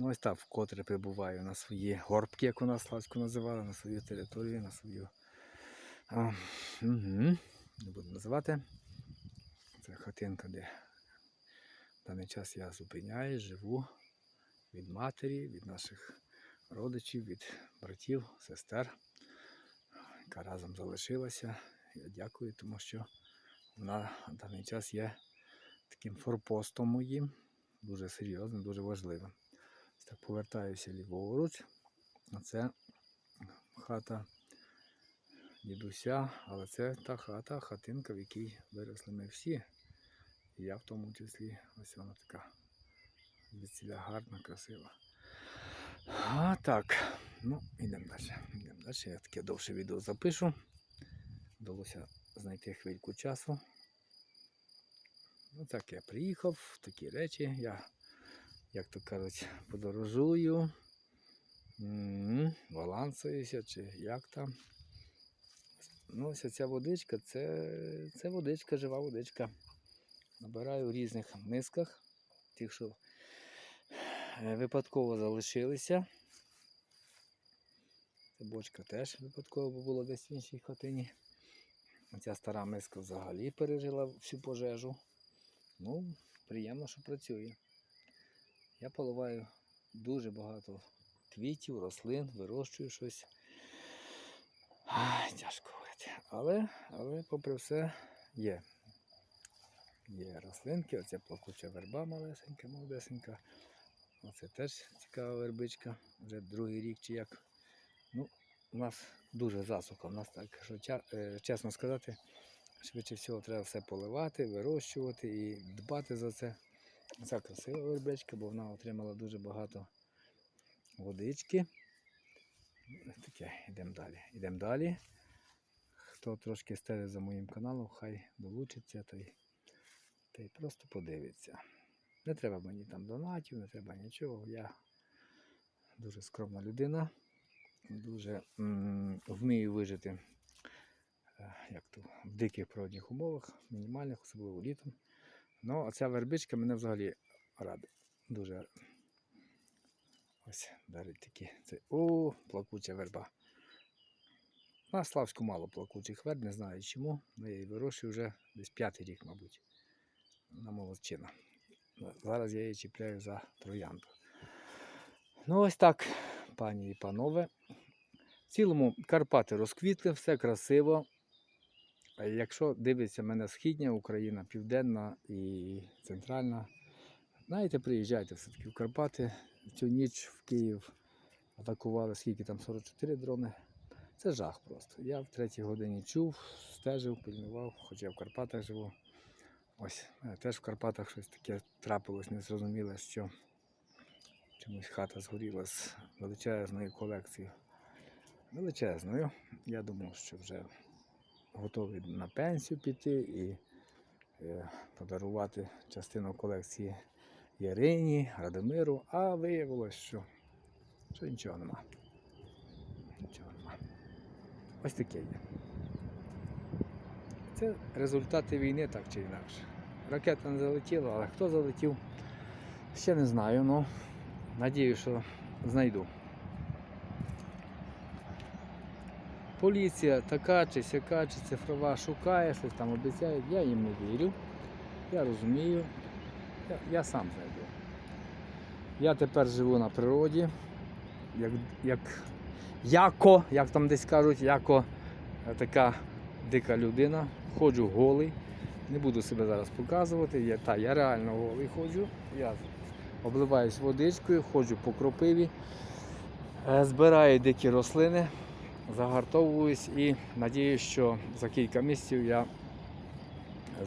Ну, ось так вкотре прибуваю на свої горбки, як у нас Славську називали, на свою територію, на свою. А, угу, не буду називати. Це хатинка, де в даний час я зупиняюсь, живу від матері, від наших родичів, від братів, сестер, яка разом залишилася. Я дякую, тому що вона в даний час є таким форпостом моїм, дуже серйозним, дуже важливим. Так повертаюся ліворуч. Це хата дідуся, але це та хата, хатинка, в якій виросли ми всі. І я в тому числі. Ось вона така звідсіля гарна, красива. А так, ну, йдемо далі. Йдемо далі. Я таке довше відео запишу. Вдалося знайти хвильку часу. Ну так я приїхав, такі речі. Я, як то кажуть, подорожую, балансуюся, чи як там. Ну, ось ця водичка, це, це водичка, жива водичка. Набираю в різних мисках, тих, що е, випадково залишилися. Ця бочка теж випадково була десь в іншій хатині. Ця стара миска взагалі пережила всю пожежу. Ну, приємно, що працює. Я поливаю дуже багато квітів, рослин, вирощую щось. Ай, тяжко говорити. Але, але попри все є. Є рослинки, оце плакуча верба малесенька, молодесенька. Оце теж цікава вербичка, вже другий рік чи як. Ну, у нас дуже засуха. У нас так, що е, чесно сказати, швидше всього треба все поливати, вирощувати і дбати за це. Ця красива вербичка, бо вона отримала дуже багато водички. Таке, йдемо далі. Йдемо далі. Хто трошки стежить за моїм каналом, хай долучиться та й, та й просто подивиться. Не треба мені там донатів, не треба нічого. Я дуже скромна людина, дуже вмію вижити е, як то, в диких природних умовах, мінімальних, особливо літом. Ну, а ця вербичка мене взагалі радить. Дуже ось дарить такі. Це, о, плакуча верба. На Славську мало плакучих верб, не знаю чому. але Я її вирощую вже десь п'ятий рік, мабуть. На молодчина. Зараз я її чіпляю за троянду. Ну, ось так, пані і панове. В цілому Карпати розквітли, все красиво. Якщо дивиться мене східня Україна, південна і центральна, знаєте, приїжджайте все-таки в Карпати. Цю ніч в Київ атакували, скільки там 44 дрони. Це жах просто. Я в третій годині чув, стежив, пильнував, хоча я в Карпатах живу. Ось, теж в Карпатах щось таке трапилось, незрозуміле, що чомусь хата згоріла з величезною колекцією. Величезною. Я думав, що вже готовий на пенсію піти і е, подарувати частину колекції Ярині, Радомиру, а виявилось, що, що нічого нема. Нічого нема. Ось таке є. Це результати війни, так чи інакше. Ракета не залетіла, але хто залетів, ще не знаю, але надію, що знайду. Поліція така чи сяка, чи цифрова шукає, щось там обіцяють. Я їм не вірю. Я розумію. Я, я сам знайду. Я тепер живу на природі, як, як яко, як там десь кажуть, яко е, така дика людина. Ходжу голий. Не буду себе зараз показувати. Я, та, я реально голий ходжу. Я обливаюсь водичкою, ходжу по кропиві, е, збираю дикі рослини, загартовуюсь і надіюсь, що за кілька місяців я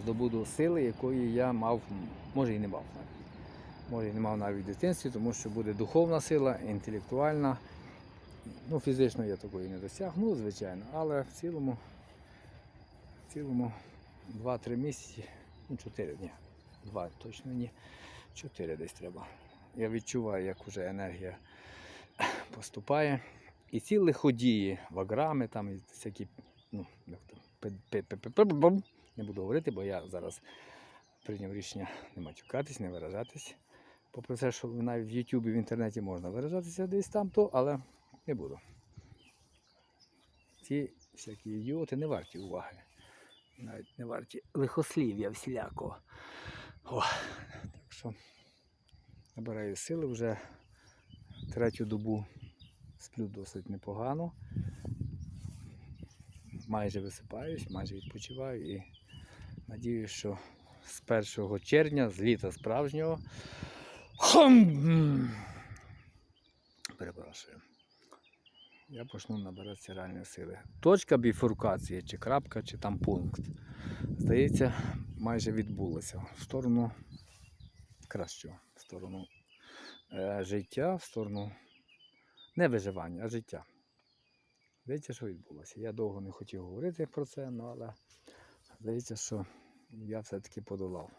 здобуду сили, якої я мав, може і не мав. Може і не мав навіть в дитинстві, тому що буде духовна сила, інтелектуальна. Ну, фізично я такої не досягну, звичайно, але в цілому, в цілому 2-3 місяці, ну 4 дні. 2 точно ні. 4 десь треба. Я відчуваю, як вже енергія поступає. І ці лиходії, ваграми, там і всякі, ну, як пи- не буду говорити, бо я зараз прийняв рішення не матюкатись, не виражатись. Попри те, що навіть в Ютубі, в інтернеті можна виражатися десь там, то, але не буду. Ці всякі ідіоти не варті уваги. Навіть не варті лихослів'я всілякого. О, так що набираю сили вже третю добу сплю досить непогано. Майже висипаюсь, майже відпочиваю і надіюсь, що з 1 червня, з літа справжнього. Хм! Перепрошую. Я почну набиратися реальної сили. Точка біфуркації, чи крапка, чи там пункт. Здається, майже відбулося в сторону кращого, в сторону е, життя, в сторону не виживання, а життя. Здається, що відбулося. Я довго не хотів говорити про це, ну, але здається, що я все-таки подолав.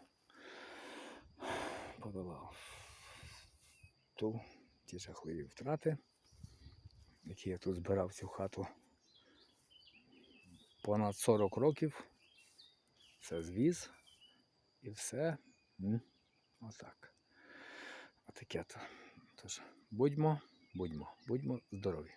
Подолав ту, ті жахливі втрати, які я тут збирав цю хату понад 40 років. Все звіз і все. Отак. Отаке то. Тож, будьмо, будьмо, будьмо здорові.